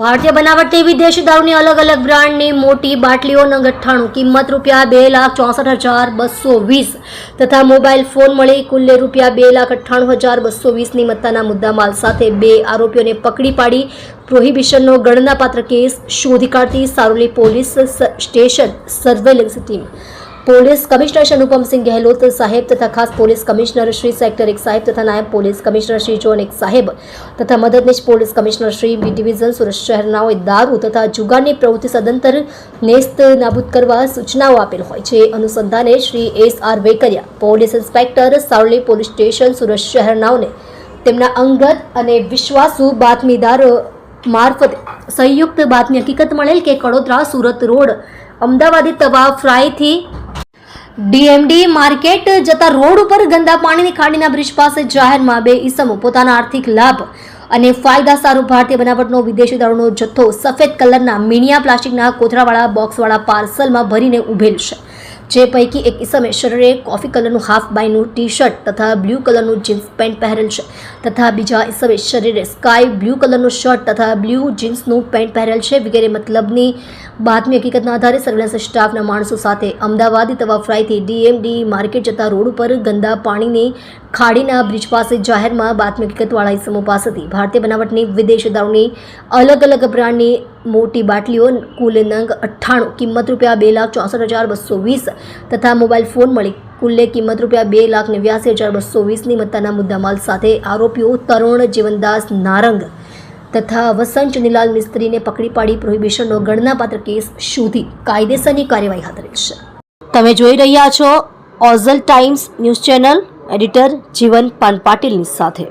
ભારતીય બનાવટની વિદેશી દારૂની અલગ અલગ બ્રાન્ડની મોટી બાટલીઓનો ગઠ્ઠાણું. કિંમત રૂપિયા બે લાખ ચોસઠ હજાર બસો વીસ તથા મોબાઈલ ફોન મળી કુલ્લે રૂપિયા બે લાખ અઠ્ઠાણું હજાર બસો વીસની મત્તાના મુદ્દામાલ સાથે બે આરોપીઓને પકડી પાડી પ્રોહિબિશનનો ગણનાપાત્ર કેસ શોધી કાઢતી Saroli police station surveillance team. Police commissioner Shri Anupamsinh Gahelot સાહેબ તથા ખાસ પોલીસ કમિશનર શ્રી સેક્ટર એક સાહેબ તથા નાયબ પોલીસ કમિશનર શ્રી જોન એક સાહેબ તથા મદદનીશ police commissioner Shri B division Surat શહેરનાઓએ દારૂ તથા જુગારની પ્રવૃત્તિ સદંતર નેસ્ત નાબૂદ કરવા સૂચનાઓ આપેલ હોય છે. અનુસંધાને Shri S R Vekariya, police inspector Savli police station, Surat શહેરનાઓને તેમના અંગત અને વિશ્વાસુ બાતમીદાર મારફતે સંયુક્ત બાતમી હકીકત મળેલ કે કડોદરા સુરત રોડ અમદાવાદી તવા ફ્રાયથી ડીએમડી માર્કેટ જતા રોડ ઉપર ગંદા પાણીની ખાડીના બ્રિજ પાસે જાહેરમાં બે ઈસમો પોતાના આર્થિક લાભ અને ફાયદા સારું ભારતીય બનાવટનો વિદેશી દારૂનો જથ્થો સફેદ કલરના મીણિયા પ્લાસ્ટિકના કોથળાવાળા બોક્સવાળા પાર્સલમાં ભરીને ઉભેલ છે. જે પૈકી એક ઈસમે શરીરે કોફી કલરનું હાફ બાયનું ટી શર્ટ તથા બ્લુ કલરનું જીન્સ પેન્ટ પહેરેલ છે. તથા બીજા ઈસમે શરીરે સ્કાય બ્લુ કલરનું શર્ટ તથા બ્લુ જીન્સનું પેન્ટ પહેરેલ છે. વગેરે મતલબની બાતમી હકીકતના આધારે સર્વેલન્સ સ્ટાફના માણસો સાથે અમદાવાદ તવા ફ્રાયથી ડીએમડી માર્કેટ જતા રોડ ઉપર ગંદા પાણીની ખાડીના બ્રિજ પાસે જાહેરમાં બાતમી હકીકતવાળા ઈસમો પાસેથી ભારતીય બનાવટની વિદેશી દારૂની અલગ અલગ બ્રાન્ડની મોટી બાટલીઓ કુલ નંગ અઠ્ઠાણું, કિંમત રૂપિયા બે લાખ ચોસઠ હજાર બસો વીસ તથા મોબાઈલ ફોન મળી. કુલ્લે કિંમત રૂપિયા બે લાખ નેવ્યાસી હજાર બસો વીસની મત્તાના મુદ્દામાલ સાથે આરોપીઓ તરુણ જીવનદાસ નારંગ તથા વસંત ચુનીલાલ મિસ્ત્રીને પકડી પાડી પ્રોહિબિશનનો ગણનાપાત્ર કેસ શોધી કાયદેસરની કાર્યવાહી હાથ ધરી છે. તમે જોઈ રહ્યા છો ઓઝલ Times News channel, editor Jeevan પાન પાટીલની સાથે.